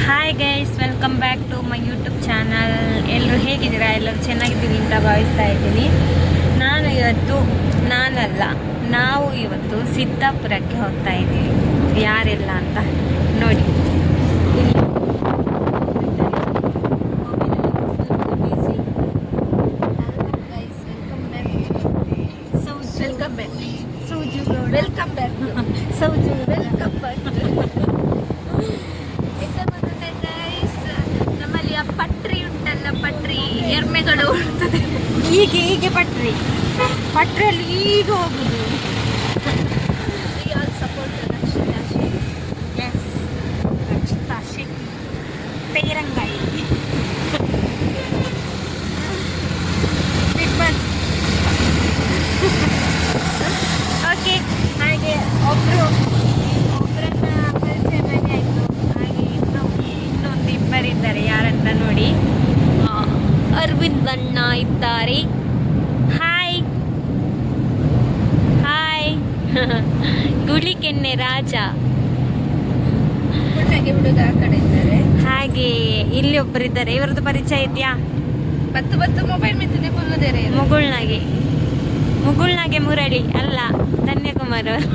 Hi guys welcome back to my YouTube channel ಎಲ್ಲರೂ ಹೇಗಿದ್ದೀರಾ? ಎಲ್ಲರೂ ಚೆನ್ನಾಗಿದ್ದೀವಿ ಅಂತ ಭಾವಿಸ್ತಾ ಇದ್ದೀನಿ. ನಾನು ಇವತ್ತು ನಾನಲ್ಲ, ನಾವು ಇವತ್ತು ಸಿದ್ದಾಪುರಕ್ಕೆ ಹೋಗ್ತಾ ಇದ್ದೀವಿ. ಯಾರೆಲ್ಲ ಅಂತ ನೋಡಿ ಇಲ್ಲಿ Sauju Sauju Gowda. Welcome back Sauju welcome back guys ನಮ್ಮಲ್ಲಿ ಆ ಪಟ್ರಿ ಉಂಟಲ್ಲ ಪಟ್ರಿ ಎರ್ಮೆಗಳು ಉಳ್ತದೆ ಹೀಗೆ ಹೀಗೆ ಪಟ್ರಿ ಪಟ್ರಿಯಲ್ಲಿ ಈಗ ಹೋಗುದು ಸಪೋರ್ಟ್ ಎಸ್ ರಕ್ಷಿತಾ ಶೆಟ್ಟಿ ತೈರಂಗಾಯಿ ಬಿಗ್ ಬಾಸ್ ಓಕೆ ಹಾಗೆ ಒಬ್ಬರು ಒಬ್ಬರನ್ನ ಪರಿಚಯ ಮಾಡಿ ಆಯಿತು ಹಾಗೆ ಇನ್ನು ಇನ್ನೊಂದು ಇಬ್ಬರಿದ್ದಾರೆ ಯಾರಂತ ನೋಡಿ ಆ, ಅರವಿಂದ್ ಬಣ್ಣ ಇದ್ದಾರೆ. ಹಾಯ್ ಹಾಯ್ ಗುಳಿಕೆನ್ನೆ ರಾಜ. ಹುಡುಗ ಹುಡುಗ ಆ ಕಡೆ ಇದ್ದಾರೆ ಹಾಗೆ ಇಲ್ಲಿ ಒಬ್ಬರಿದ್ದಾರೆ ಇವರದ್ದು ಪರಿಚಯ ಇದೆಯಾ? ಬತ್ತು ಬತ್ತು ಮೊಬೈಲ್ ಮಿತ್ತಿದೆ ಕೊಲ್ಲದೇರೆ ಮುಗುಳ್ನಾಗೆ. ಮುಗುಳ್ನಾಗೆ ಮುರಳಿ. ಅಲ್ಲ ಧನ್ಯಕುಮಾರ್ ಅವರು.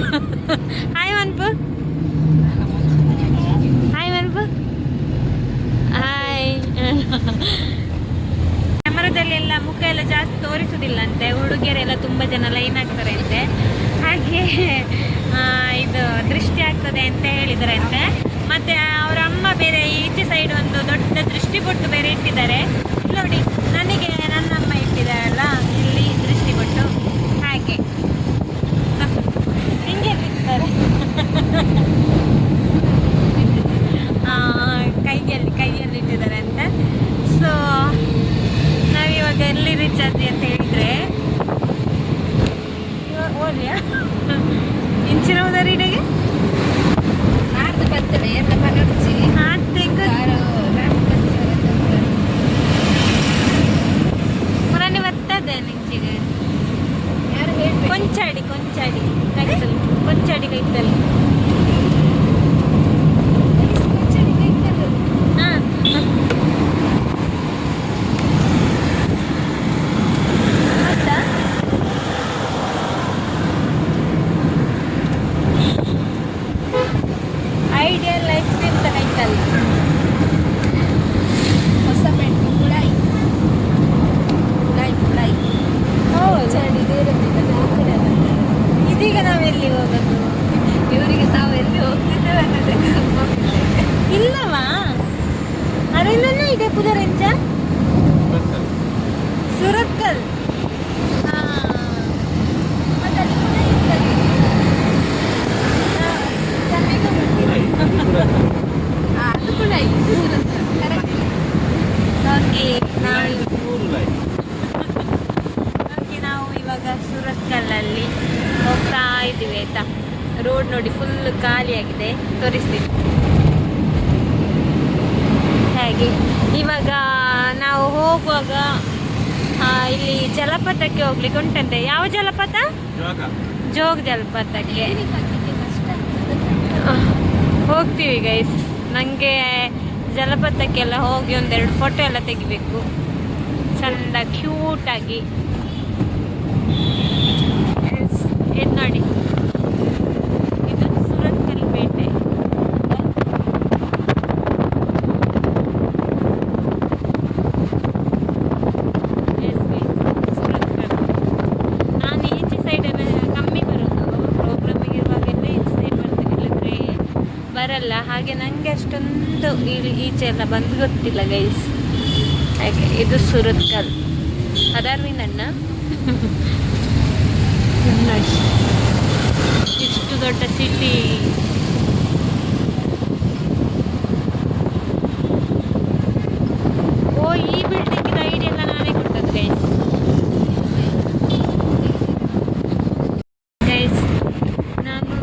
ಹಾಯ್ ಮನ್ಪು ಹಾಯ್ ಮನ್ಪು ಹಾಯ್ ಕ್ಯಾಮರಾದಲ್ಲಿ ಎಲ್ಲ ಮುಖ ಎಲ್ಲ ಜಾಸ್ತಿ ತೋರಿಸುವುದಿಲ್ಲ ಅಂತೆ ಹುಡುಗಿಯರೆಲ್ಲ ತುಂಬ ಜನ ಲೈನ್ ಆಗ್ತಾರೆ ಅಂತೆ. ಹಾಗೆ ಇದು ದೃಷ್ಟಿ ಆಗ್ತದೆ ಅಂತ ಹೇಳಿದರಂತೆ. ಮತ್ತೆ ಅವರ ಅಮ್ಮ ಬೇರೆ ಈಚೆ ಸೈಡ್ ಒಂದು ದೊಡ್ಡ ದೃಷ್ಟಿ ಕೊಟ್ಟು ಬೇರೆ ಇಟ್ಟಿದ್ದಾರೆ. ನೋಡಿ ನನಗೆ ನನ್ನ ಅಮ್ಮ ಇಟ್ಟಿದ್ದಾರಲ್ಲ ಇಲ್ಲಿ ದೃಷ್ಟಿ ಕೊಟ್ಟು ಹಾಗೆ. ಹಿಂಗೆ ಇಟ್ಟಿದ್ದಾರೆ. ಆ, ಕೈಯಲ್ಲಿ ಕೈಯಲ್ಲಿ ಇಟ್ಟಿದ್ದಾರೆ ಅಂತ. ಸೊ ನಾವಿವಾಗ ಎಲ್ಲಿ ರೀಚ್ ಆದ್ವಿ ಅಂತ ಹೇಳಿದ್ರೆ ಇವಾಗ ಓದ್ಯಾ ಇಂಚಿನ ಉದರಿಡೆಗೆ ತೆಂಗು. ಯಾರು ನಾಡ್ದು ಬರ್ತಡೆ ಮೊನ್ನೆ ಬರ್ತದೆ ನಿಂಚಿಗೆ. ಕೊಂಚಾಡಿ ಕೊಂಚಾಡಿ ಕೈತಲ್ಲಿ ಕೊಂಚಾಡಿ ಕೈತಲ್ಲಿ ಹಾಂ ಹೌದಾ ಐಡಿಯಾ ಲೈಫ್ ಸ್ಟೈಲ್ ಕೈತಲ್ಲಿ ಹೊಸ ಮೆಟ್ಟು ಕುಳಾಯಿ ಕುಳಾಯಿ ಕುಳಾಯಿ ಹೌದು ಚಳಿ ಬೇರೆ ಬೇರೆ ಆ ಕಡೆ ಎಲ್ಲ ಇದೀಗ ನಾವೆಲ್ಲಿ ಹೋಗೋದು ಇವರಿಗೆ ತಾವು ಎಲ್ಲಿ ಹೋಗ್ತಿದ್ದೇವೆ ಅನ್ನೋದೇ ಕನ್ಫರ್ಮ್ ಇಲ್ಲವಾ ಅರೆಲ್ಲೇ ಇದೆ ಪುದರೆಂಚ ಸುರತ್ಕಲ್ ಹಾ. ಮತ್ತೆ ಅಲ್ಲಿ ಕುಳಾಯಿ ಇರ್ತದೆ. ತಮಿಳು ಗೊತ್ತಿಲ್ಲ. ಆ, ಅದು ಕುಳಾಯಿ ಇದು ಸುರತ್ಕಲ್. Correct. ಓಕೆ ನಾವು ಓಕೆ ನಾವು ಇವಾಗ ಸುರತ್ಕಲ್ಲಲ್ಲಿ ಹೋಗ್ತಾ ಇದ್ದೀವಿ ಆಯ್ತಾ ರೋಡ್ ನೋಡಿ ಫುಲ್ ಖಾಲಿಯಾಗಿದೆ ತೋರಿಸ್ತೀನಿ ಹಾಗೆ ಇವಾಗ ನಾವು ಹೋಗುವಾಗ ಆ, ಇಲ್ಲಿ ಜಲಪಾತಕ್ಕೆ ಹೋಗ್ಲಿಕ್ಕೆ ಉಂಟಂತೆ. ಯಾವ ಜಲಪಾತ? ಜೋಗ. ಜಲಪಾತಕ್ಕೆ. ಹೋಗ್ತೀವಿ ಗೈಸ್ ನನಗೆ ಜಲಪಾತಕ್ಕೆಲ್ಲ ಹೋಗಿ ಒಂದೆರಡು ಫೋಟೋ ಎಲ್ಲ ತೆಗಿಬೇಕು. ಚಂದ ಕ್ಯೂಟಾಗಿ ಇದು ನೋಡಿ ಇದು ಸುರತ್ಕಲ್ ಪೇಟೆ Yes, guys, ಸುರತ್ಕಲ್. ನಾನು ಈಚೆ ಸೈಡನ್ನು ಕಮ್ಮಿ ಬರೋದು ಪ್ರೋಗ್ರಾಮಿಗೆ ಇರುವಾಗೆಲ್ಲ ಈಚೆ ಸೈಡ್ ಬರ್ತೀನಿ ಇಲ್ಲದ್ರೆ ಬರಲ್ಲ ಹಾಗೆ ನನಗೆ ಅಷ್ಟೊಂದು ಇಲ್ಲಿ ಈಚೆ ಎಲ್ಲ ಬಂದು ಗೊತ್ತಿಲ್ಲ ಗೈಸ್ ಹಾಗೆ ಇದು ಸುರತ್ಕಲ್. ಅದಾರ್ವಿ ಅಣ್ಣ ನೋಡಿ ಇಷ್ಟು ದೊಡ್ಡ ಸಿಟಿ ಓ ಈ ಬಿಲ್ಡಿಂಗ್ ಐಡಿಯಾ ಎಲ್ಲ ನಾನೇ ಕೊಟ್ಟದ್ದು ಗೈಸ್ ಗೈಸ್ ನಾನು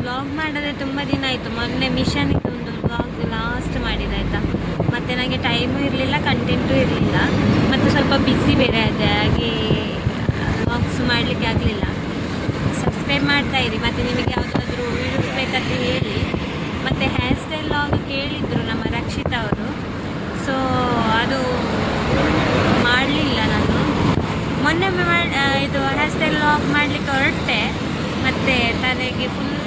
ವ್ಲಾಗ್ ಮಾಡದೆ ತುಂಬ ದಿನ ಆಯಿತು. ಮೊನ್ನೆ ಮಿಷನ್ಗೆ ಒಂದು ಬ್ಲಾಗ್ ಲಾಸ್ಟ್ ಮಾಡಿದೆ ಆಯಿತಾ? ಮತ್ತು ನನಗೆ ಟೈಮು ಇರಲಿಲ್ಲ ಕಂಟೆಂಟು ಇರಲಿಲ್ಲ. ಮತ್ತು ಸ್ವಲ್ಪ ಬ್ಯುಸಿ ಬೇರೆ ಇದೆ ಹಾಗೆ ಬ್ಲಾಗ್ಸ್ ಮಾಡಲಿಕ್ಕೆ ಆಗಲಿಲ್ಲ. ಸಬ್ಸ್ಕ್ರೈಬ್ ಮಾಡ್ತಾ ಇರಿ. ಮತ್ತು ನಿಮಗೆ ಯಾವುದಾದ್ರೂ ವೀಡಿಯೋಸ್ ಬೇಕಂತ ಹೇಳಿ. ಮತ್ತು ಹೇರ್ ಸ್ಟೈಲ್ ಲಾಗ್ ಕೇಳಿದ್ರು ನಮ್ಮ ರಕ್ಷಿತ್ ಅವರು. ಸೊ ಅದು ಮಾಡಲಿಲ್ಲ ನಾನು. ಮೊನ್ನೆ ಮಾಡಿ ಇದು ಹೇರ್ ಸ್ಟೈಲ್ ಲಾಗ್ ಮಾಡಲಿಕ್ಕೆ ಹೊರಟೆ. ಮತ್ತು ತಲೆಗೆ ಫುಲ್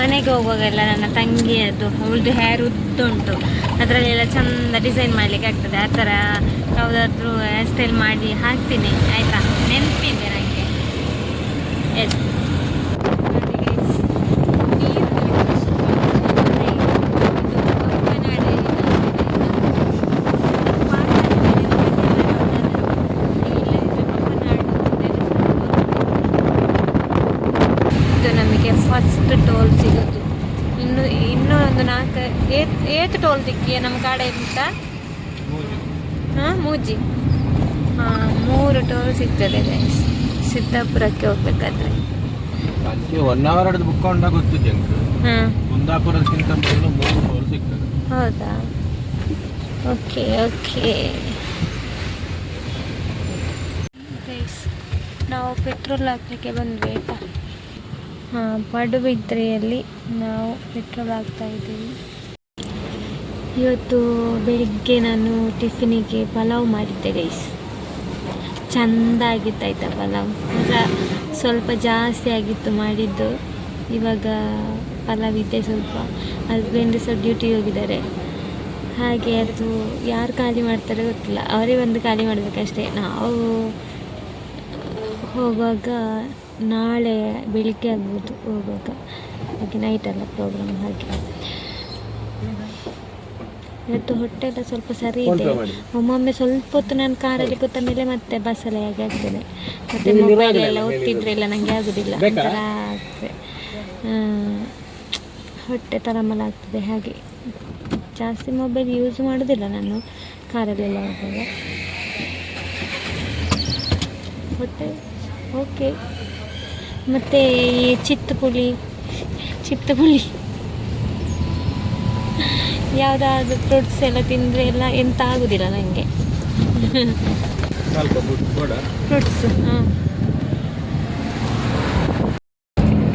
ಮನೆಗೆ ಹೋಗುವಾಗೆಲ್ಲ ನನ್ನ ತಂಗಿಯದ್ದು, ಅವಳದು ಹೇರ್ ಉದ್ದುಂಟು. ಅದರಲ್ಲೆಲ್ಲ ಚಂದ ಡಿಸೈನ್ ಮಾಡಲಿಕ್ಕೆ ಆಗ್ತದೆ. ಆ ಥರ ಯಾವುದಾದ್ರೂ ಹೇರ್ ಸ್ಟೈಲ್ ಮಾಡಿ ಹಾಕ್ತೀನಿ. ಆಯಿತಾ? ನೆನಪಿದೆ ನನಗೆ ಎಸ್ ಇದು ನಮಗೆ ಫಸ್ಟ್ ಟೋಲ್ ಸಿಗೋದು ಇನ್ನು ಇನ್ನೂ ಒಂದು ನಾಲ್ಕು ಏತ್ ಟೋಲ್ ದಿಕ್ಕಿ ನಮ್ಮ ಕಡೆ ಇಂತ ಹಾಂ ಮೂಜಿ. ಹಾಂ ಮೂರು ಟೋಲ್ ಸಿಗ್ತದೆ ಗೈಸ್ ಸಿದ್ದಾಪುರಕ್ಕೆ ಹೋಗ್ಬೇಕಾದ್ರೆ. ಹಿಡಿದು ಬುಕ್ ಕೊಂಡ ಗೊತ್ತಿದೆ ಕುಂದಾಪುರಕ್ಕಿಂತ ಮೊದಲು ಮೂರು ಟೋಲ್ ಸಿಗ್ತದೆ. ಹೌದಾ? Okay okay. ಗೈಸ್ ನಾವು ಪೆಟ್ರೋಲ್ ಹಾಕ್ಲಿಕ್ಕೆ ಬಂದ್ವಿ ಆಯಿತಾ? ಹಾಂ ಪಡುಬಿದ್ರೆಯಲ್ಲಿ ನಾವು ಪೆಟ್ರೋಲ್ ಹಾಕ್ತಾ ಇದ್ದೀವಿ. ಇವತ್ತು ಬೆಳಿಗ್ಗೆ ನಾನು ಟಿಫಿನಿಗೆ ಪಲಾವ್ ಮಾಡಿದ್ದೆ ಗೈಸ್ ಚೆಂದ ಆಗಿತ್ತು, ಆಯ್ತಾ ಪಲಾವ್? ಸ್ವಲ್ಪ ಜಾಸ್ತಿ ಆಗಿತ್ತು ಮಾಡಿದ್ದು. ಇವಾಗ ಪಲಾವ್ ಇದೆ ಸ್ವಲ್ಪ. ಹಸ್ಬೆಂಡ್ ಸಹ ಡ್ಯೂಟಿಗೆ ಹೋಗಿದ್ದಾರೆ. ಹಾಗೆ ಅದು ಯಾರು ಖಾಲಿ ಮಾಡ್ತಾರೆ ಗೊತ್ತಿಲ್ಲ. ಅವರೇ ಬಂದು ಖಾಲಿ ಮಾಡಬೇಕಷ್ಟೇ. ನಾವು ಹೋಗುವಾಗ ನಾಳೆ ಬೆಳಿಗ್ಗೆ ಆಗ್ಬೋದು, ಹೋಗುವಾಗ. ಹಾಗೆ ನೈಟ್ ಅಲ್ಲ ಪ್ರೋಗ್ರಾಮ್ ಹಾಗೆ. ಇವತ್ತು ಹೊಟ್ಟೆ ಎಲ್ಲ ಸ್ವಲ್ಪ ಸರಿ ಇದೆ. ಒಮ್ಮೊಮ್ಮೆ ಸ್ವಲ್ಪ ಹೊತ್ತು ನಾನು ಕಾರಲ್ಲಿ ಕೂತ ಮೇಲೆ ಮತ್ತೆ ಬಸ್ಸಲ್ಲಿ ಹಾಗೆ ಆಗ್ತದೆ ಮತ್ತೆ ಮೊಬೈಲ್ ಎಲ್ಲ. ಒತ್ತಿದ್ರೆ ಎಲ್ಲ ನನಗೆ ಆಗೋದಿಲ್ಲ? ಒಂಥರ ಆಗ್ತದೆ. ಹೊಟ್ಟೆ ತರಮಲ ಆಗ್ತದೆ ಹಾಗೆ. ಜಾಸ್ತಿ ಮೊಬೈಲ್ ಯೂಸ್ ಮಾಡೋದಿಲ್ಲ ನಾನು ಕಾರಲ್ಲೆಲ್ಲ ಹೋಗುವಾಗ ಹೊಟ್ಟೆ ಓಕೆ ಮತ್ತೆ ಈ ಚಿತ್ತುಪುಳಿ ಚಿತ್ತಪುಳಿ. ಯಾವುದಾದ್ರು ಫ್ರೂಟ್ಸ್ ಎಲ್ಲ ತಿಂದರೆ ಎಲ್ಲ ಎಂತ ಆಗೋದಿಲ್ಲ ನನಗೆ ಸ್ವಲ್ಪ ದುಡ್ಡು ಕೊಡ. ಫ್ರೂಟ್ಸ್ ಹಾಂ.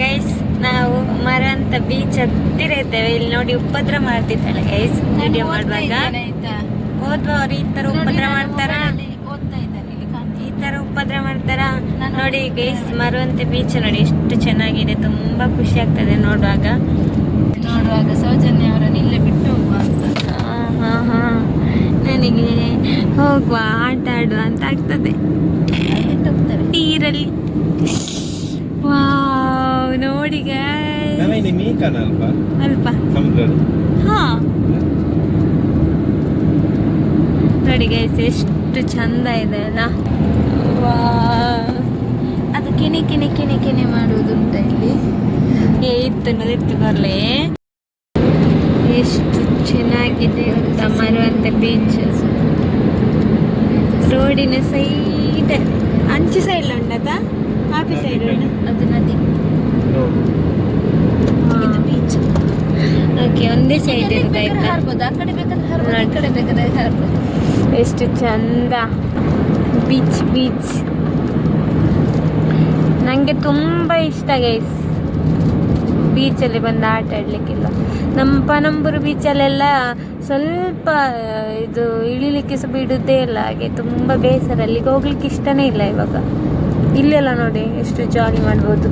ಗೈಸ್ ನಾವು ಮರ ಅಂತ ಬೀಚ್ ಹತ್ತಿರ ಇದ್ದೇವೆ. ಇಲ್ಲಿ ನೋಡಿ ಉಪದ್ರ ಮಾಡ್ತಿದ್ದಾಳೆ ಗೈಸ್ ವಿಡಿಯೋ ಮಾಡುವಾಗ. ಓದುವವರು ಈ ತರ ಉಪದ್ರ ಮಾಡ್ತಾರ? ಈ ತರ ಉಪದ್ರ ಮಾಡ್ತಾರ? ನೋಡಿ ಗೈಸ್ ಮರವಂತೆ ಬೀಚ್ ನೋಡಿ ಎಷ್ಟು ಚೆನ್ನಾಗಿದೆ. ತುಂಬಾ ಖುಷಿ ಆಗ್ತದೆ ನೋಡುವಾಗ. ನೋಡುವಾಗ ಸೌಜನ್ಯ ಅವರನ್ನು ಇಲ್ಲೇ ಬಿಟ್ಟು ಹೋಗುವ ಅಂತ. ಹಾ ಹಾ ಹಾ ನನಗೆ ಹೋಗುವ ಆಟ ಆಡುವ ಅಂತ ಆಗ್ತದೆ. ಬಿಟ್ಟು ಹೋಗ್ತಾರೆ? ನೀರಲ್ಲಿ. ವಾವ್ ನೋಡಿ ಅಲ್ಪ. ಹಾ. ನೋಡಿ ಗೈಸ್ ಎಷ್ಟು ಚಂದ ಇದೆ ಅಲ್ಲ? ವಾ ಅದು ಕಿಣಿ ಕಿಣಿ ಕಿಣಿ ಕಿಣಿ ಮಾಡುವುದುಂಟ ಇಲ್ಲಿ? ಏ ಇತ್ತು ಇತ್ತು ಬರಲೇ. ಎಷ್ಟು ಚೆನ್ನಾಗಿದೆ ಅಂತ ಮರುವಂತ ಬೀಚ್ ರೋಡಿನ ಸೈಡ್ ಅಂಚೆ ಸೈಡ್ ಉಂಟದ ಕಾಫಿ ಸೈಡ್ ಅದು ನದಿ. ಬೀಚ್ ಓಕೆ ಒಂದೇ ಸೈಡ್ ಇರ್ತಾಯ್ತಾ ಹಾರ್ಬೋದು ಆ ಕಡೆ ಬೇಕಾದ್ರೆ ಹಾರ್ಬೋದು ಈ ಕಡೆ ಬೇಕಾದ್ರೆ ಹಾರ್ಬೋದು. ಎಷ್ಟು ಚಂದ. ಬೀಚ್ ಬೀಚ್ ನನಗೆ ತುಂಬ ಇಷ್ಟ ಗೈಸ್ ಬೀಚಲ್ಲಿ ಬಂದು ಆಟ ಆಡಲಿಕ್ಕಿಲ್ಲ. ನಮ್ಮ ಪನಂಬೂರು ಬೀಚಲ್ಲೆಲ್ಲ ಸ್ವಲ್ಪ ಇದು ಇಳಿಲಿಕ್ಕೆ ಸಹ ಬಿಡುವುದೇ ಇಲ್ಲ. ಹಾಗೆ ತುಂಬ ಬೇಸರ. ಅಲ್ಲಿಗೆ ಹೋಗ್ಲಿಕ್ಕೆ ಇಷ್ಟನೇ ಇಲ್ಲ ಇವಾಗ. ಇಲ್ಲೆಲ್ಲ ನೋಡಿ ಎಷ್ಟು ಜಾಲಿ ಮಾಡ್ಬೋದು.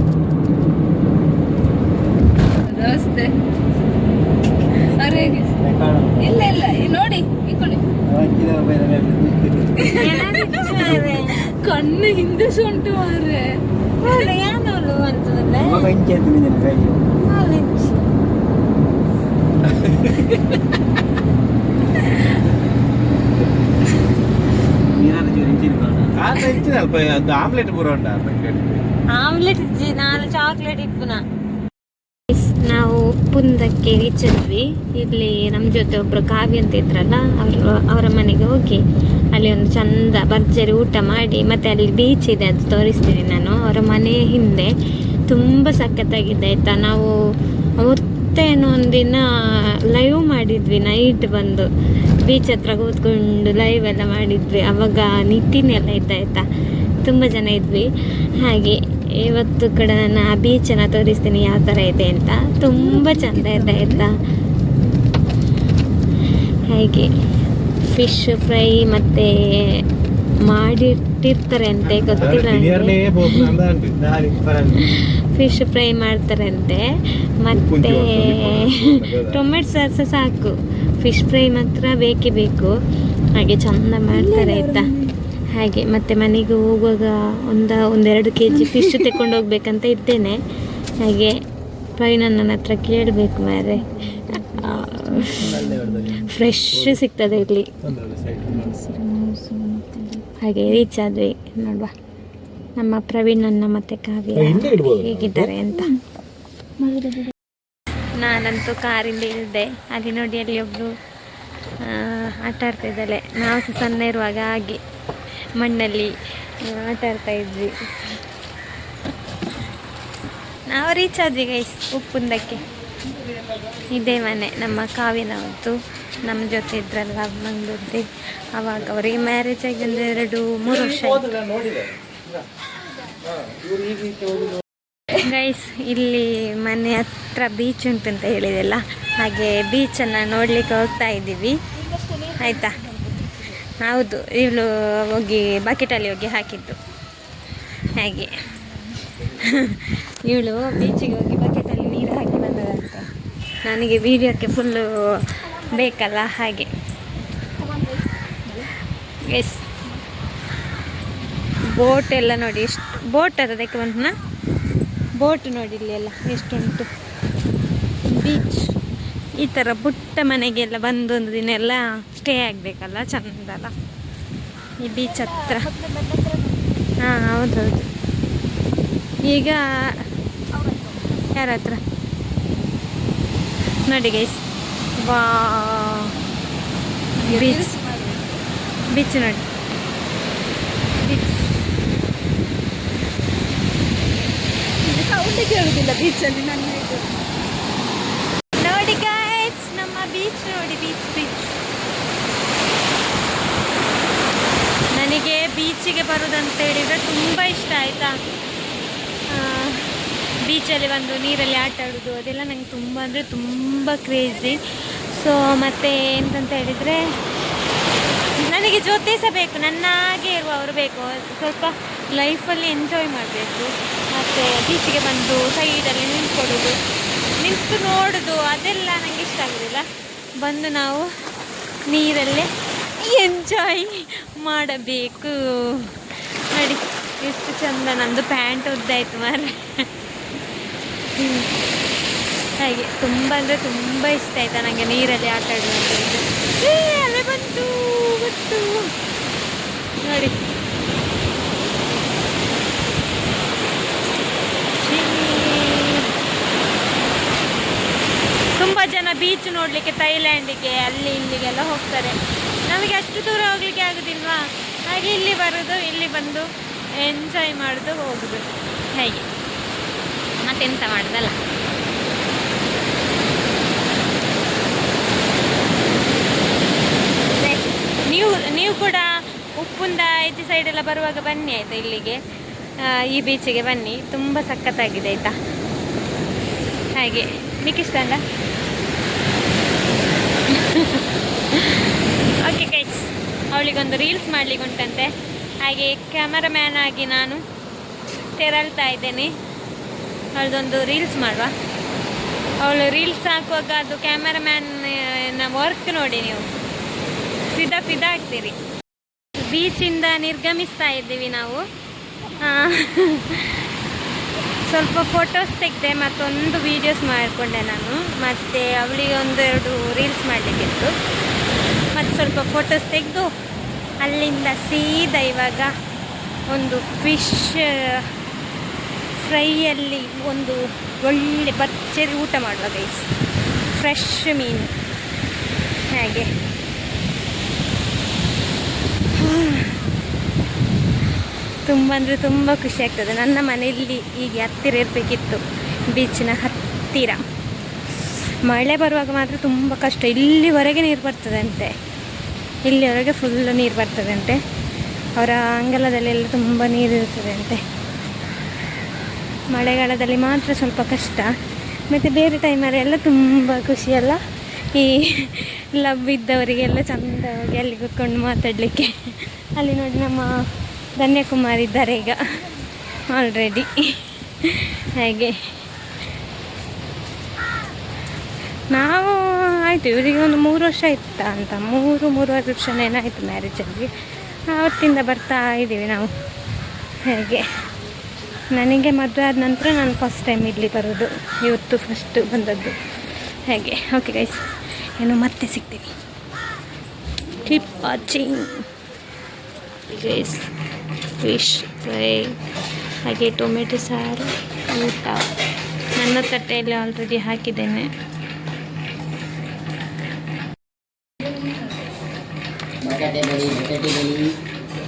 ಇಲ್ಲ ಇಲ್ಲ. ನೋಡಿ ಕಣ್ಣು ಹಿಂದೆ ಸೊಂಟು ಉಂಟು ಮಾರ್ರೆ. ಏನೋಲು ಅಂತಂದ್ರೆ ಆತ ಇಚ್ಚಿನ ಅಲ್ಪ ಅದು ಆಮ್ಲೆಟ್ ಬರೋಂಡ ಆಮ್ಲೆಟ್ ಇಜ್ಜಿ ನಾಲ್ ಚಾಕ್ಲೇಟ್ ಇಪ್ಪುನ ನಾವು ಉಪ್ಪುಂದಕ್ಕೆ ರೀಚ್ ಆದ್ವಿ ಇಲ್ಲಿ ನಮ್ಮ ಜೊತೆ ಒಬ್ರು ಕಾವ್ಯ ಅಂತ ಇದ್ರಲ್ಲ ಅವರು ಅವರ ಮನೆಗೆ ಹೋಗಿ ಅಲ್ಲಿ ಒಂದು ಚಂದ ಭರ್ಜರಿ ಊಟ ಮಾಡಿ, ಮತ್ತೆ ಅಲ್ಲಿ ಬೀಚ್ ಇದೆ ಅದು ತೋರಿಸ್ತೀನಿ ನಾನು. ಅವರ ಮನೆ ಹಿಂದೆ ತುಂಬ ಸಖತ್ತಾಗಿದೆ, ಆಯಿತಾ? ನಾವು ಅವತ್ತೇನೋ ಒಂದಿನ ಲೈವ್ ಮಾಡಿದ್ವಿ ನೈಟ್ ಬಂದು. ಬೀಚ್ ಹತ್ರ ಕೂತ್ಕೊಂಡು ಲೈವ್ ಎಲ್ಲ ಮಾಡಿದ್ವಿ. ಎಲ್ಲ ಇದ್ದ, ಆಯಿತಾ? ತುಂಬ ಜನ ಇದ್ವಿ. ಹಾಗೆ ಇವತ್ತು ಕೂಡ ನಾನು ಆ ಬೀಚನ್ನು ತೋರಿಸ್ತೀನಿ, ಯಾವ ಥರ ಇದೆ ಅಂತ. ತುಂಬ ಚೆಂದ ಇದೆ, ಆಯಿತಾ? ಹಾಗೆ ಫಿಶ್ ಫ್ರೈ ಮತ್ತೆ ಮಾಡಿಟ್ಟಿರ್ತಾರೆ ಅಂತೆ ಗೊತ್ತಿಲ್ಲ ಫಿಶ್ ಫ್ರೈ ಮಾಡ್ತಾರಂತೆ ಮತ್ತೆ ಟೊಮೆಟೊ ಸಾಸ್ ಸಾಕು. ಫಿಶ್ ಫ್ರೈ ಮಾತ್ರ ಬೇಕೇ ಬೇಕು. ಹಾಗೆ ಚಂದ ಮಾಡ್ತಾರೆ ಆಯಿತಾ? ಹಾಗೆ ಮತ್ತೆ ಮನೆಗೆ ಹೋಗುವಾಗ ಒಂದು ಒಂದೆರಡು ಕೆ ಜಿ ಫಿಶ್ ತಗೊಂಡು ಹೋಗ್ಬೇಕಂತ ಇದ್ದೇನೆ. ಹಾಗೆ ಪ್ರವೀಣಣ್ಣನ ಹತ್ರ ಕೇಳಬೇಕು ಮಾರೆ ಫ್ರೆಶ್ ಸಿಗ್ತದೆ ಇಲ್ಲಿ. ಹಾಗೆ ರೀಚ್ ಆದ್ವಿ ನೋಡುವ. ನಮ್ಮ ಪ್ರವೀಣಣ್ಣ ಮತ್ತೆ ಕಾವ್ಯ ಹೇಗಿದ್ದಾರೆ ಅಂತ. ನಾನಂತೂ ಕಾರಿಂದ ಇಳಿದೆ ಅಲ್ಲಿ ನೋಡಿ ಅಲ್ಲಿ ಒಬ್ಬರು ಆಟ ಆಡ್ತಾ ಇದ್ದಾಳೆ. ನಾವು ಸಹ ಸಣ್ಣ ಇರುವಾಗ ಹಾಗೆ ಮಣ್ಣಲ್ಲಿ ಆಟ ಆಡ್ತಾ ಇದ್ವಿ. ನಾವು ರೀಚ್ ಆದ್ವಿ ಗೈಸ್ ಉಪ್ಪುಂದಕ್ಕೆ. ಇದೇ ಮನೆ, ನಮ್ಮ ಕಾವಿನವತ್ತು ನಮ್ಮ ಜೊತೆ ಇದ್ರಲ್ಲ ಮಂಗ್ಳೂರ್ದಿ ಅವಾಗ ಅವರಿಗೆ ಮ್ಯಾರೇಜ್ ಆಗಿ ಒಂದು ಎರಡು, ಮೂರು ವರ್ಷ ಗೈಸ್ ಇಲ್ಲಿ ಮನೆ ಹತ್ರ ಬೀಚ್ ಉಂಟು ಅಂತ ಹೇಳಿದೆಲ್ಲ. ಹಾಗೆ ಬೀಚನ್ನು ನೋಡಲಿಕ್ಕೆ ಹೋಗ್ತಾ ಇದ್ದೀವಿ. ಆಯಿತಾ? ಹೌದು, ಇವಳು ಹೋಗಿ ಬಕೆಟಲ್ಲಿ ಹೋಗಿ ಹಾಕಿದ್ದು. ಹಾಗೆ. ಇವಳು ಬೀಚಿಗೆ ಹೋಗಿ ಬಂದದಂತೆ ನನಗೆ ವೀಡಿಯೋಕ್ಕೆ ಫುಲ್ಲು ಬೇಕಲ್ಲ ಹಾಗೆ. ಎಸ್ ಬೋಟ್ ಎಲ್ಲ ನೋಡಿ, ಎಷ್ಟು ಬೋಟ್ ಅದಕ್ಕೆ ಬಂತನ ಬೋಟ್ ನೋಡಿ ಇಲ್ಲಿ ಎಲ್ಲ, ಎಷ್ಟುಂಟು. ಬೀಚ್ ಈ ಥರ ಪುಟ್ಟ ಮನೆಗೆಲ್ಲ ಬಂದು ಒಂದು ದಿನ ಎಲ್ಲ ಸ್ಟೇ ಆಗಬೇಕಲ್ಲ ಚಂದಲ್ಲ ಈ ಬೀಚ್ ಹತ್ರ. ಹಾಂ, ಹೌದೌದು. ಈಗ ಯಾರ ಹತ್ರ? ನೋಡಿ ಗೈಸ್ ವಾ. ಬೀಚ್ ಬೀಚ್ ನೋಡಿ. ಬೀಚ್ ಕೇಳುದಿಲ್ಲ ಬೀಚಲ್ಲಿ ನನ್ನ ನೋಡಿ ಗೈಸ್ ನಮ್ಮ ಬೀಚ್ ನೋಡಿ ಬೀಚ್ ಬೀಚ್ ನನಗೆ ಬೀಚಿಗೆ ಬರೋದಂತ ಹೇಳಿದ್ರೆ ತುಂಬ ಇಷ್ಟ ಆಯಿತಾ? ಬೀಚಲ್ಲಿ ಬಂದು ನೀರಲ್ಲಿ ಆಟ ಆಡೋದು, ಅದೆಲ್ಲ ನಂಗೆ ತುಂಬ ಅಂದರೆ ತುಂಬ ಕ್ರೇಜಿ ಸೊ ಮತ್ತು ಎಂತಂತ ಹೇಳಿದರೆ, ನನಗೆ ಜೊತೆ ಸಹ ಬೇಕು, ನನ್ನ ಹಾಗೆ ಇರುವವರು ಬೇಕು. ಸ್ವಲ್ಪ ಲೈಫಲ್ಲಿ ಎಂಜಾಯ್ ಮಾಡಬೇಕು. ಮತ್ತು ಬೀಚಿಗೆ ಬಂದು ಸೈಡಲ್ಲಿ ನಿಂತ್ಕೊಡೋದು ನಿಂತು ನೋಡೋದು, ಅದೆಲ್ಲ ನನಗೆ ಇಷ್ಟ ಆಗೋದಿಲ್ಲ. ಬಂದು ನಾವು ನೀರಲ್ಲೇ ಎಂಜಾಯ್ ಮಾಡಬೇಕು. ನೋಡಿ, ಎಷ್ಟು ಚಂದ ನಂದು ಪ್ಯಾಂಟ್ ಉದ್ದಾಯ್ತು ಮಾರ್ರೆ. ಹಾಗೆ ತುಂಬ ಅಂದರೆ ತುಂಬ ಇಷ್ಟ ಆಯಿತಾ ನನಗೆ ನೀರಲ್ಲಿ ಆಟ ಆಡುವಂಥದ್ದು ಬಂತು ಗೊತ್ತು ನೋಡಿ. ತುಂಬ ಜನ ಬೀಚ್ ನೋಡಲಿಕ್ಕೆ, ಥೈಲ್ಯಾಂಡಿಗೆ, ಅಲ್ಲಿ ಇಲ್ಲಿಗೆಲ್ಲ ಹೋಗ್ತಾರೆ. ನಮಗೆ ಅಷ್ಟು ದೂರ ಹೋಗ್ಲಿಕ್ಕೆ ಆಗೋದಿಲ್ವಾ? ಹಾಗೆ ಇಲ್ಲಿ ಬರೋದು, ಇಲ್ಲಿ ಬಂದು ಎಂಜಾಯ್ ಮಾಡೋದು, ಹೋಗೋದು. ಹೇಗೆ? ಮತ್ತೆಂತ ಮಾಡೋದಲ್ಲ. ನೀವು ನೀವು ಕೂಡ ಉಪ್ಪುಂದ ಈಚೆ ಎಲ್ಲ ಬರುವಾಗ ಬನ್ನಿ ಆಯಿತಾ ಇಲ್ಲಿಗೆ? ಈ ಬೀಚಿಗೆ ಬನ್ನಿ. ತುಂಬ ಸಖತ್ತಾಗಿದೆ ಆಯಿತಾ? ಹಾಗೆ. ಅಲ್ಲ? ಓಕೆ ಕೈಸ್ ಅವಳಿಗೊಂದು ರೀಲ್ಸ್ ಮಾಡ್ಲಿಕ್ಕೆ ಉಂಟಂತೆ ಹಾಗೆ ಕ್ಯಾಮರಾಮ್ಯಾನ್ ಆಗಿ ನಾನು ತೆರಳ್ತಾ ಇದ್ದೇನೆ. ಅವಳದೊಂದು ರೀಲ್ಸ್ ಮಾಡುವ. ಅವಳು ರೀಲ್ಸ್ ಹಾಕುವಾಗ ಅದು ಕ್ಯಾಮರಾಮ್ಯಾನ್ನ ವರ್ಕ್ ನೋಡಿ ನೀವು. ಫಿದಾ ಫಿದಾ ಆಗ್ತೀರಿ. ಬೀಚಿಂದ ನಿರ್ಗಮಿಸ್ತಾ ಇದ್ದೀವಿ ನಾವು. ಸ್ವಲ್ಪ ಫೋಟೋಸ್ ತೆಗೆದೆ ಮತ್ತೊಂದು ವೀಡಿಯೋಸ್ ಮಾಡಿಕೊಂಡೆ ನಾನು. ಮತ್ತು ಅವಳಿಗೆ ಒಂದೆರಡು ರೀಲ್ಸ್ ಮಾಡಲಿಕ್ಕಿತ್ತು ಮತ್ತು ಸ್ವಲ್ಪ ಫೋಟೋಸ್ ತೆಗೆದು ಅಲ್ಲಿಂದ ಸೀದಾ ಇವಾಗ ಒಂದು ಫಿಶ್ ಫ್ರೈಯಲ್ಲಿ ಒಂದು ಒಳ್ಳೆ ಬಚ್ಚರಿ ಊಟ ಮಾಡುವ ಗೈಸ್ ಫ್ರೆಶ್ ಮೀನು. ಹಾಗೆ. ತುಂಬ ಅಂದರೆ ತುಂಬ ಖುಷಿ ಆಗ್ತದೆ. ನನ್ನ ಮನೆಯಲ್ಲಿ ಹೀಗೆ ಹತ್ತಿರ ಇರಬೇಕಿತ್ತು. ಬೀಚಿನ ಹತ್ತಿರ. ಮಳೆ ಬರುವಾಗ ಮಾತ್ರ ತುಂಬ ಕಷ್ಟ. ಇಲ್ಲಿವರೆಗೆ ನೀರು ಬರ್ತದಂತೆ. ಇಲ್ಲಿವರೆಗೆ ಫುಲ್ಲು ನೀರು ಬರ್ತದಂತೆ. ಅವರ ಅಂಗಲದಲ್ಲೆಲ್ಲ ತುಂಬ ನೀರು ಇರ್ತದೆ ಅಂತೆ ಮಳೆಗಾಲದಲ್ಲಿ ಮಾತ್ರ ಸ್ವಲ್ಪ ಕಷ್ಟ. ಮತ್ತು ಬೇರೆ ಟೈಮಲ್ಲಿ ಎಲ್ಲ ತುಂಬ ಖುಷಿಯಲ್ಲ ಈ ಲವ್ ಇದ್ದವರಿಗೆಲ್ಲ ಚಂದವಾಗಿ ಅಲ್ಲಿ ಕೂತ್ಕೊಂಡು ಮಾತಾಡಲಿಕ್ಕೆ. ಅಲ್ಲಿ ನೋಡಿ ನಮ್ಮ ಧನ್ಯಕುಮಾರ್ ಇದ್ದಾರೆ ಈಗ. ಆಲ್ರೆಡಿ ಹಾಗೆ. ನಾವು ಆಯಿತು, ಇವರಿಗೆ ಒಂದು ಮೂರು ವರ್ಷ ಇತ್ತ ಅಂತ. ಮೂರು ಮೂರುವರೆ ವರ್ಷನೇನಾಯಿತು ಮ್ಯಾರೇಜಲ್ಲಿ ಅವತ್ತಿಂದ ಬರ್ತಾ ಇದ್ದೀವಿ ನಾವು. ಹಾಗೆ. ನನಗೆ ಮದುವೆ ಆದ ನಂತರ ನಾನು ಫಸ್ಟ್ ಟೈಮ್ ಇಲ್ಲಿ ಬರೋದು. ಇವತ್ತು ಫಸ್ಟ್ ಬಂದದ್ದು. ಹಾಗೆ? ಓಕೆ ಗೈಸ್ ಏನು ಮತ್ತೆ ಸಿಗ್ತೀವಿ keep watching guys fish fry ಹಾಗೆ ಟೊಮೆಟೊ ಸಾರು ಊಟ. ನನ್ನ ತಟ್ಟೆಯಲ್ಲಿ ಆಲ್ರೆಡಿ ಹಾಕಿದ್ದೇನೆ.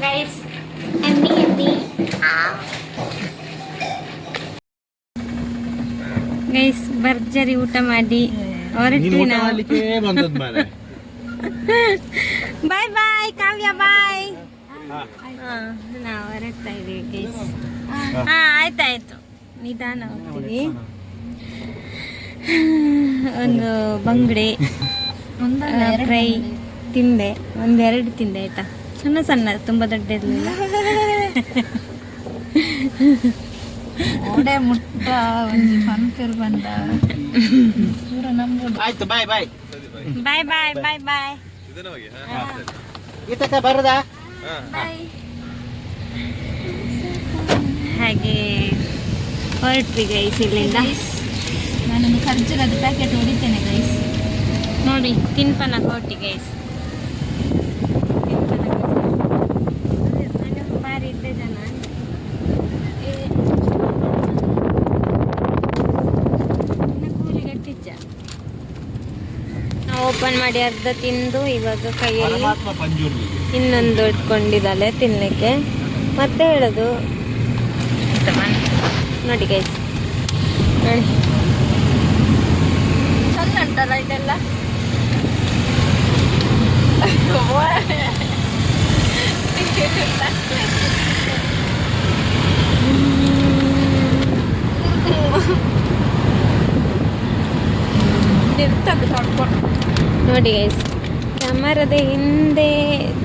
ರೈಸ್ ಎಮ್ಮಿ ಎಮ್ಮಿ ಗೈಸ್ ಭರ್ಜರಿ ಊಟ ಮಾಡಿ. ನೀನು ಹೊರಟ್ವಿ ನಾವು. ಬಾಯ್ ಬಾಯ್ ಕಾವ್ಯ ಬಾಯ್ ಹಾ. ನಾವು ಹೊರಡ್ತಾ ಇದೀವಿ ಗೈಸ್ ಹಾ. ಆಯ್ತಾಯ್ತು. ನಿಧಾನ ಹೋಗ್ತೀವಿ. ಒಂದು ಬಂಗಡೆ ಫ್ರೈ ತಿಂದೆ. ಒಂದೆರಡು ತಿಂದೆ ಆಯ್ತಾ? ಸಣ್ಣ ಸಣ್ಣ ತುಂಬ ದೊಡ್ಡ ಇರಲಿಲ್ಲ ಓಡೆ ಮುಟ್ಟ ಒಂದು ಪಂಕರ್ ಬಂದ. ಪೂರ ನಂಬೋದು ಆಯ್ತು ಬಾಯ್ ಬಾಯ್ ಬಾಯ್ ಬಾಯ್ ಬಾಯ್ ಬಾಯ್ ಈತಕ್ಕ ಬರದಾ? ಹಾಗೆ ಹೊರಟ್ವಿ ಗೈಸ್ ಇಲ್ಲಿಂದ. ನಾನೊಂದು ಖರ್ಜೂರದ ಪ್ಯಾಕೆಟ್ ಹೊಡಿತೇನೆ ಗೈಸ್ ನೋಡಿ ತಿನ್ಪನ ಕೋಟಿ ಗೈಸ್ ಓಪನ್ ಮಾಡಿ ಅರ್ಧ ತಿಂದು ಇವಾಗ ಕೈಯಲ್ಲಿ ಇನ್ನೊಂದು ಇಟ್ಕೊಂಡಿದ್ದಾಳೆ ತಿನ್ನಲಿಕ್ಕೆ ಮತ್ತೆ ಹೇಳೋದು? ನೋಡಿ ಗೈಸ್ ನೋಡಿ. ಚಂದ ಉಂಟಲ್ಲ ಇದೆಲ್ಲ? ಇರ್ತದೆ ತೊಡ್ಕೊಂಡು ನೋಡಿ ಗೈಸ್ ಕ್ಯಾಮರದ ಹಿಂದೆ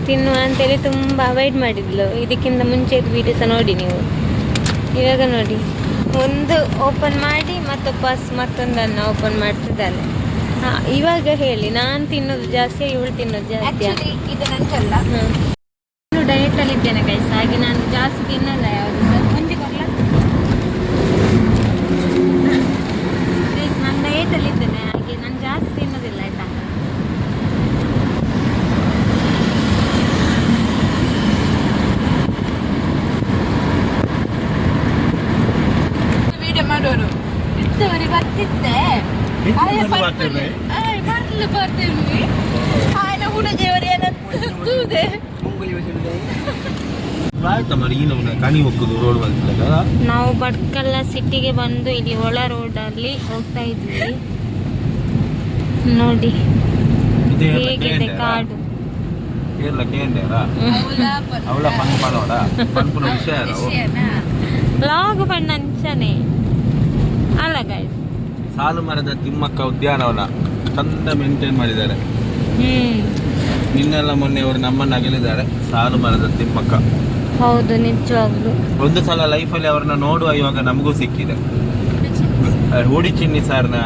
ತಿನ್ನುವ ಅಂತೇಳಿ ತುಂಬ ಅವಾಯ್ಡ್ ಮಾಡಿದ್ಲು. ಇದಕ್ಕಿಂತ ಮುಂಚೆದು ವೀಡಿಯೋಸ ನೋಡಿ ನೀವು. ಇವಾಗ ನೋಡಿ ಒಂದು ಓಪನ್ ಮಾಡಿ ಮತ್ತು ವಾಪಸ್ ಮತ್ತೊಂದನ್ನು ಓಪನ್ ಮಾಡ್ತಿದ್ದಾರೆ ಹಾ, ಇವಾಗ ಹೇಳಿ ನಾನು ತಿನ್ನೋದು ಜಾಸ್ತಿ ಇವಳು ತಿನ್ನೋದು ಜಾಸ್ತಿ ಇದು ನಾನು ಡಯಟಲ್ಲಿ ಇದ್ದೇನೆ ಗೈಸ್ ಹಾಗೆ ನಾನು ಜಾಸ್ತಿ ತಿನ್ನಲ್ಲ ಯಾವುದು ಸರ್ ಮುಂಚೆ ಕೊಡ್ಲ ಗೈಸ್ ನಾನು ಡಯಟಲ್ಲಿ ಇದ್ದೇನೆ ಹಾಗೆ ನಾನು ಜಾಸ್ತಿ ತಿನ್ನೋದಿಲ್ಲ ಆಯ್ತಾ ವಿಡಿಯೋ ಮಾಡೋರು ಇದ್ದವರಿಗೆ ಬರ್ತಿದ್ದೆ ಆಯ ಇದ್ದವರಿಗೆ ಬರ್ತಿದ್ದೆ? ಆಯ್ ಬರ್ಲು ಬರ್ತಿದ್ವಿ ಆಯ್ನ ಹುಡುಗಿಯವರು ಏನಂತೂದೆ ಆಯ್ತಾ ಮರಿ ಈ ನಮ್ನ ಕಣಿ ಹೋಗುದು ರೋಡ್ ಬಂದಿಲ್ಲ ನಾವು ಬಡ್ಕಲ್ಲ ಸಿಟಿಗೆ ಬಂದು ಇಲ್ಲಿ ಒಳ ರೋಡಲ್ಲಿ ಹೋಗ್ತಾ ಇದ್ವಿ ನೋಡಿ ಹೇಗಿದೆ ಕಾಡು ಕೇರಳ ಕೇಂದ್ರ ಅವಳ ಪನ್ ಪಡೋಡ ಪನ್ಪುನ ವಿಷಯ ಬ್ಲಾಗ್ ಬಣ್ಣ ಅಂಚನೆ ಅಲ್ಲ ಗಾಯ್ಸ್ ಸಾಲು ಮರದ ತಿಮ್ಮಕ್ಕ ಉದ್ಯಾನವನ ಚಂದ ಮೇಂಟೈನ್ ಮಾಡಿದ್ದಾರೆ. ನಿನ್ನೆಲ್ಲ ಮೊನ್ನೆ ಅವರು ನಮ್ಮನ್ನ ಅಗಲಿದ್ದಾರೆ. ಸಾಲು ಮರದ ತಿಮ್ಮಕ್ಕ. ಹೌದು ನಿಜವಾಗ್ಲು. ಒಂದು ಸಲ ಲೈಫಲ್ಲಿ ಅವ್ರನ್ನ ನೋಡುವ ಇವಾಗ ನಮಗೂ ಸಿಕ್ಕಿದೆ. ಹೂಡಿ ಚಿನ್ನಿ ಸರ್ನ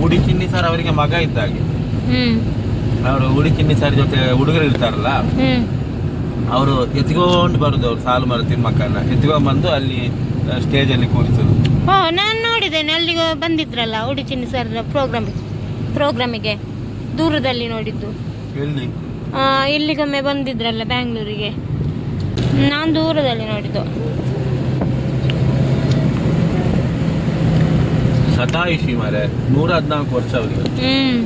ಹೂಡಿ ಚಿನ್ನಿ ಸರ್ ಅವರಿಗೆ ಮಗ ಇದ್ದಾಗೆ. ಹಾಗೆ ಅವರು ಹೂಡಿ ಚಿನ್ನಿ ಸರ್ ಜೊತೆ ಹುಡುಗರು ಇರ್ತಾರಲ್ಲ? ಅವರು ಎತ್ಕೊಂಡು ಬರುದು ಅವ್ರು ಸಾಲು ಮರ ತಿಮ್ಮಕ್ಕನ್ನ. ಎತ್ಕೊಂಡ್ ಬಂದು ಅಲ್ಲಿ ಸ್ಟೇಜ್ ಅಲ್ಲಿ ಕೂರಿಸುದು. ನೋಡಿದ್ದೇನೆ ಅಲ್ಲಿಗೆ ಬಂದಿದ್ರಲ್ಲ ಉಡುಚಿನ ಸರ್ ಪ್ರೋಗ್ರಾಮ್ ಪ್ರೋಗ್ರಾಮಿಗೆ ದೂರದಲ್ಲಿ ನೋಡಿದ್ದು. ಇಲ್ಲಿಗೊಮ್ಮೆ ಬಂದಿದ್ರಲ್ಲ ಬ್ಯಾಂಗ್ಳೂರಿಗೆ ನಾನು ದೂರದಲ್ಲಿ ನೋಡಿದ್ದು. ಸತಾಯಿಸಿ ಮಾರೆ ನೂರ ಹದಿನಾಲ್ಕು ವರ್ಷ ಅವರಿಗೆ ಹ್ಮ್.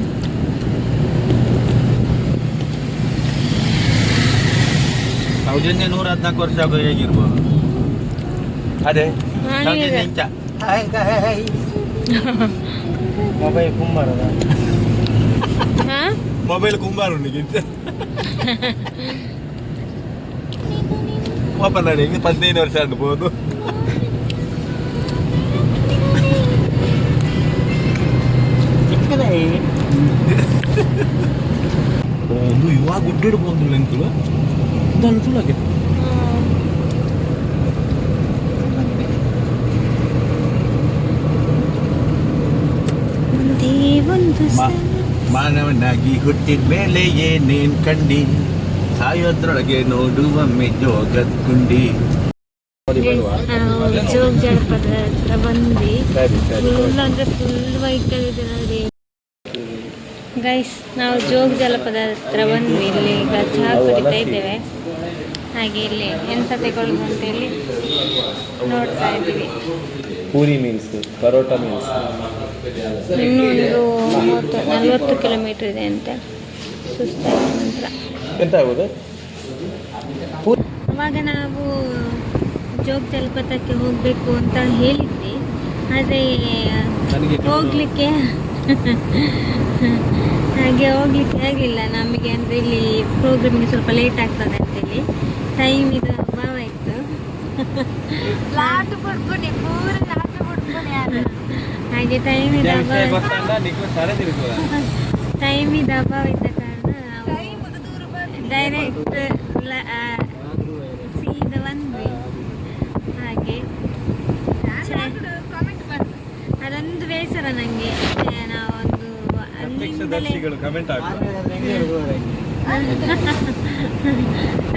ಸೌಜನ್ಯ ನೂರ ಹದಿನಾಲ್ಕು ವರ್ಷ ಆಗೋ ಹೇಗಿರ್ಬೋದು? ಅದೇ ಸೌಜನ್ಯ ಮೊಬೈಲ್ ಕುಂಬಾರದ ಹಾ? ಮೊಬೈಲ್ ಕುಂಬಾರನಿಗಿಂತ ಓಪನ್ ಮಾಡಿ ಹಿಂಗೆ ಹದಿನೈದು ವರ್ಷ ಅನ್ಬೋದು ಒಂದು ಇವಾಗ ಗುಡ್ಡಿಡ್ಬೋದು ಲೆಂಕಲು ಇದನ್ನು ಸುಳ್ಳಾಗೆ ಒಂದೇ ಒಂದು ಮಾ- ಮಾನವನಾಗಿ ಹುಟ್ಟಿದ ಮೇಲೆ ಏನೇನ್ ಕಂಡಿ ಸಾಯೋದ್ರೊಳಗೆ ನೋಡುವ ಜೋಗದ್ ಕುಂಡಿ ನಾವು ಜೋಗ ಹತ್ರ ಬಂದ್ವಿ ಫುಲ್ ಅಂದ್ರೆ ಫುಲ್ ವೆಹಿಕಲ್ ಇದೆ ನೋಡಿ ಗೈಸ್ ನಾವು ಜೋಗ ಜಲಪದ ಹತ್ರ ಬಂದು ಇಲ್ಲಿ ಈಗ ಚಹಾ ಕುಡಿತಾ ಇದ್ದೇವೆ. ಹಾಗೆ ಇಲ್ಲಿ ಎಂತ ತಗೊಳ್ಳುದು ಅಂತ ಹೇಳಿ ನೋಡ್ತಾ ಇದ್ದೀವಿ. ಪೂರಿ ಮೀನ್ಸ್ ಪರೋಟ ಮೀಲ್ಸ್ ಇನ್ನೂ ಒಂದು ಮೂವತ್ತು ನಲ್ವತ್ತು ಕಿಲೋಮೀಟರ್ ಇದೆ ಅಂತ ಸುಸ್ತಾದ ನಂತರ. ಎಂತ ಆಗುದು? ಅವಾಗ ನಾವು ಜೋಗ ಜಲಪಾತಕ್ಕೆ ಹೋಗಬೇಕು ಅಂತ ಹೇಳಿದ್ವಿ. ಆದರೆ ಹೋಗ್ಲಿಕ್ಕೆ ಹಾಗೆ ಹೋಗ್ಲಿಕ್ಕೆ ಆಗಿಲ್ಲ. ನಮಗೆ ಅಂದರೆ ಇಲ್ಲಿ ಪ್ರೋಗ್ರಾಮಿಗೆ ಸ್ವಲ್ಪ ಲೇಟ್ ಆಗ್ತದೆ ಅಂತೇಳಿ ಟೈಮ್ ಇದು ಅಭಾವ ಇತ್ತು. ಲಾಟು ಪಡ್ಕೊಂಡು ಪೂರ ಲಾಟು ಯಾರು? ಹಾಗೆ ಟೈಮ್ ಇದು ಅಭಾವ ಟೈಮ್ ಇದು ಅಭಾವ ಇದ್ದ ಕಾರಣ ಡೈರೆಕ್ಟ್ ಸೀದಾ ಬಂದ್ವಿ ಹಾಗೆ. ಅದೊಂದು ಬೇಸರ ನನಗೆ ನಾವೊಂದು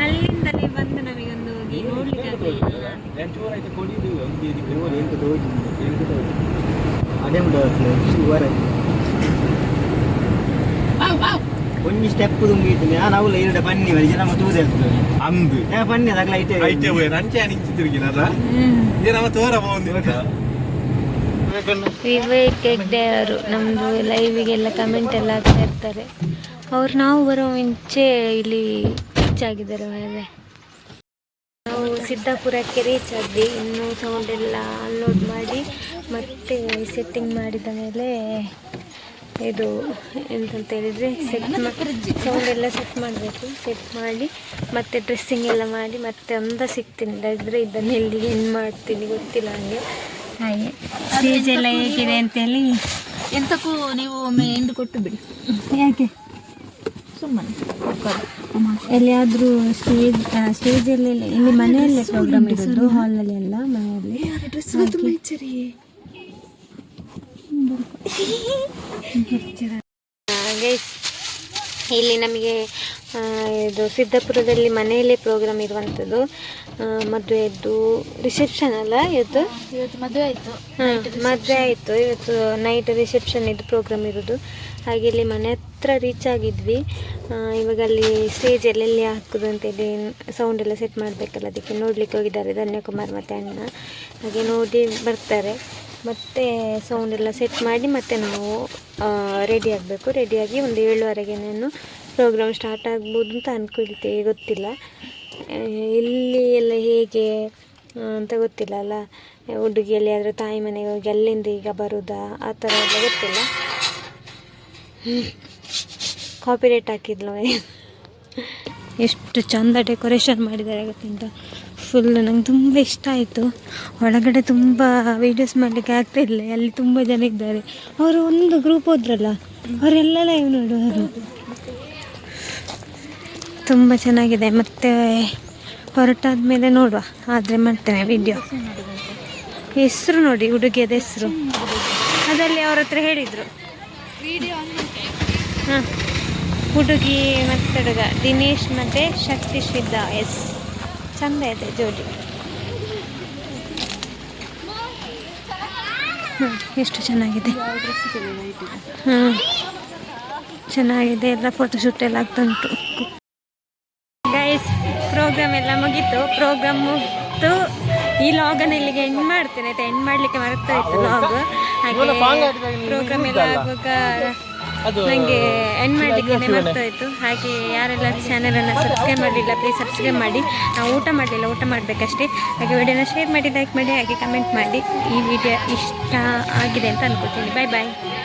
ಅಲ್ಲಿಂದಲೇ ಬಂದು ನಮಗೊಂದು ಹೋಗಿ ನೋಡ್ಲಿಕ್ಕೆ ಆಗಲಿಲ್ಲ ಒಂಜಿ ಸ್ಟೆಪ್ ತುಂಬಿಟ್ಟು ನಾನು ಅವಳು ಎರಡು ಬನ್ನಿ ವರೆಗೆ ನಮ್ಮ ತೂದೆ ಅಂದು. ಬನ್ನಿ ಅದಾಗಲ ಐತೆ ಐತೆ ಹೋಯ್ ನಂಚೆ ಅನಿಚ್ಚಿ ತಿರುಗಿನದ ಏನವ ತೋರ ಬಂದಿಲ್ಲ ವಿವೇಕ್ ಹೆಗ್ಡೆ ಅವರು. ನಮ್ಮದು ಲೈವಿಗೆಲ್ಲ ಕಮೆಂಟ್ ಎಲ್ಲ ಹಾಕ್ತಾ ಇರ್ತಾರೆ. ಅವ್ರು ನಾವು ಬರೋ ಮುಂಚೆ ಇಲ್ಲಿ ರೀಚ್ ಆಗಿದ್ದಾರೆ ಮೇಲೆ ನಾವು ಸಿದ್ದಾಪುರಕ್ಕೆ ರೀಚ್ ಆದ್ವಿ. ಇನ್ನು ಸೌಂಡ್ ಎಲ್ಲ ಅನ್ಲೋಡ್ ಮಾಡಿ. ಮತ್ತೆ ಸೆಟ್ಟಿಂಗ್ ಮಾಡಿದ ಮೇಲೆ ಇದು ಎಂತಂತ ಹೇಳಿದರೆ ಸೆಟ್ ಸೌಂಡ್ ಎಲ್ಲ ಸೆಟ್ ಮಾಡಬೇಕು. ಸೆಟ್ ಮಾಡಿ ಮತ್ತೆ ಡ್ರೆಸ್ಸಿಂಗ್ ಎಲ್ಲ ಮಾಡಿ ಮತ್ತೆ ಅಂದ ಸಿಗ್ತೀನಿ. ಇಲ್ಲದಿದ್ರೆ ಇದನ್ನು ಎಲ್ಲಿಗೆ ಏನು ಮಾಡ್ತೀನಿ ಗೊತ್ತಿಲ್ಲ ನನಗೆ ಹಾಗೆ. ಸ್ಟೇಜ್ ಎಲ್ಲ ಹೇಗಿದೆ ಅಂತೇಳಿ. ಎಂತಕ್ಕೂ ನೀವು ಒಮ್ಮೆ ಎಂದು ಕೊಟ್ಟು ಬಿಡಿ. ಯಾಕೆ? ಸುಮ್ಮನೆ. ಎಲ್ಲಿಯಾದರೂ ಸ್ಟೇಜ್ ಸ್ಟೇಜಲ್ಲಿ ಇಲ್ಲಿ ಮನೆಯಲ್ಲೇ ಪ್ರೋಗ್ರಾಮ್ ಇರೋದು ಹಾಲಲ್ಲಿ ಎಲ್ಲ ಮನೆಯಲ್ಲಿ ಇಲ್ಲಿ ನಮಗೆ ಇದು ಸಿದ್ದಾಪುರದಲ್ಲಿ ಮನೆಯಲ್ಲೇ ಪ್ರೋಗ್ರಾಮ್ ಇರುವಂಥದ್ದು. ಮದುವೆಯದ್ದು ಮದುವೆದ್ದು ರಿಸೆಪ್ಷನ್ ಅಲ್ಲ ಇವತ್ತು? ಇವತ್ತು ಮದುವೆ ಆಯ್ತು. ಮದುವೆ ಆಯಿತು. ಇವತ್ತು ನೈಟ್ ರಿಸೆಪ್ಷನ್ ಇದು ಪ್ರೋಗ್ರಾಮ್ ಇರೋದು. ಹಾಗೆ ಇಲ್ಲಿ ಮನೆ ಹತ್ರ ರೀಚ್ ಆಗಿದ್ವಿ. ಇವಾಗ ಅಲ್ಲಿ ಸ್ಟೇಜ್ ಎಲ್ಲೆಲ್ಲಿ ಹಾಕೋದು ಅಂತೇಳಿ ಸೌಂಡ್ ಎಲ್ಲ ಸೆಟ್ ಮಾಡಬೇಕಲ್ಲ ಅದಕ್ಕೆ ನೋಡಲಿಕ್ಕೆ ಹೋಗಿದ್ದಾರೆ. ಧನ್ಯಕುಮಾರ್ ಮತ್ತು ಅಣ್ಣ. ಹಾಗೆ ನೋಡಿ ಬರ್ತಾರೆ. ಮತ್ತೆ ಸೌಂಡ್ ಎಲ್ಲ ಸೆಟ್ ಮಾಡಿ ಮತ್ತೆ ನಾವು ರೆಡಿ ಆಗಬೇಕು. ರೆಡಿಯಾಗಿ ಒಂದು ಏಳುವರೆಗೆ ನಾನು ಪ್ರೋಗ್ರಾಮ್ ಸ್ಟಾರ್ಟ್ ಆಗ್ಬೋದು ಅಂತ ಅಂದ್ಕೊಳ್ತೀವಿ ಗೊತ್ತಿಲ್ಲ. ಇಲ್ಲಿ ಎಲ್ಲ ಹೇಗೆ ಅಂತ ಗೊತ್ತಿಲ್ಲ ಅಲ್ಲ? ಹುಡುಗಿಯಲ್ಲಿ ಆದರೆ ತಾಯಿ ಮನೆಗೆ ಹೋಗಿ ಅಲ್ಲಿಂದ ಈಗ ಬರುದಾ? ಆ ಥರ ಎಲ್ಲ ಗೊತ್ತಿಲ್ಲ. ಕಾಪಿ ರೇಟ್ ಹಾಕಿದ್ಲು ಎಷ್ಟು ಚಂದ ಡೆಕೋರೇಷನ್ ಮಾಡಿದ್ದಾರೆ ಗೊತ್ತುಂಟ? ಫುಲ್ ನಂಗೆ ತುಂಬ ಇಷ್ಟ ಆಯಿತು. ಒಳಗಡೆ ತುಂಬ ವೀಡಿಯೋಸ್ ಮಾಡಲಿಕ್ಕೆ ಆಗ್ತಾಯಿಲ್ಲ ಅಲ್ಲಿ ತುಂಬ ಜನ ಇದ್ದಾರೆ. ಅವರು ಒಂದು ಗ್ರೂಪ್ ಹೋದ್ರಲ್ಲ, ಅವರೆಲ್ಲ ಲೈವ್ ನೋಡುವರು. ತುಂಬ ಚೆನ್ನಾಗಿದೆ. ಮತ್ತು ಹೊರಟಾದ ಮೇಲೆ ನೋಡುವ. ಆದರೆ ಮಾಡ್ತೇನೆ ವಿಡಿಯೋ ಹೆಸರು ನೋಡಿ, ಹುಡುಗಿಯದ ಹೆಸರು. ಅದರಲ್ಲಿ ಅವ್ರ ಹತ್ರ ಹೇಳಿದರು. ಹಾಂ ಹುಡುಗಿ ಮತ್ತು ಹುಡುಗ. ದಿನೇಶ್ ಮತ್ತು ಶಕ್ತಿ ಎಸ್. ಚಂದ ಇದೆ ಜೋಡಿ. ಹ್ಞೂ ಎಷ್ಟು ಚೆನ್ನಾಗಿದೆ. ಹಾಂ ಚೆನ್ನಾಗಿದೆ. ಎಲ್ಲ ಫೋಟೋಶೂಟ್ ಎಲ್ಲ ಆಗ್ತಾ ಉಂಟು ಗೈಸ್ ಪ್ರೋಗ್ರಾಮ್ ಎಲ್ಲ ಮುಗೀತು. ಪ್ರೋಗ್ರಾಮ್ ಮುಗಿತು ಈ ಲಾಗನ್ನು ಇಲ್ಲಿಗೆ ಎಂಡ್ ಮಾಡ್ತೇನೆ. ಆಯ್ತಾ? ಎಂಡ್ ಮಾಡಲಿಕ್ಕೆ ಮರೆತಾ ಇತ್ತು ಲಾಗ್ ಹಾಗೆ ಪ್ರೋಗ್ರಾಮ್ ಎಲ್ಲ ಆಗುವಾಗ ನನಗೆ ಎಂಡ್ ಮಾಡಲಿಕ್ಕೆ ಇತ್ತು ಹಾಗೆ ಯಾರೆಲ್ಲ ಚಾನಲನ್ನು ಸಬ್ಸ್ಕ್ರೈಬ್ ಮಾಡಲಿಲ್ಲ ಪ್ಲೀಸ್ ಸಬ್ಸ್ಕ್ರೈಬ್ ಮಾಡಿ. ನಾವು ಊಟ ಮಾಡಲಿಲ್ಲ ಊಟ ಮಾಡಬೇಕಷ್ಟೇ. ಹಾಗೆ ವಿಡಿಯೋನ ಶೇರ್ ಮಾಡಿ ಲೈಕ್ ಮಾಡಿ ಹಾಗೆ ಕಮೆಂಟ್ ಮಾಡಿ. ಈ ವಿಡಿಯೋ ಇಷ್ಟ ಆಗಿದೆ ಅಂತ ಅನ್ಕೋತೀನಿ ಬಾಯ್ ಬಾಯ್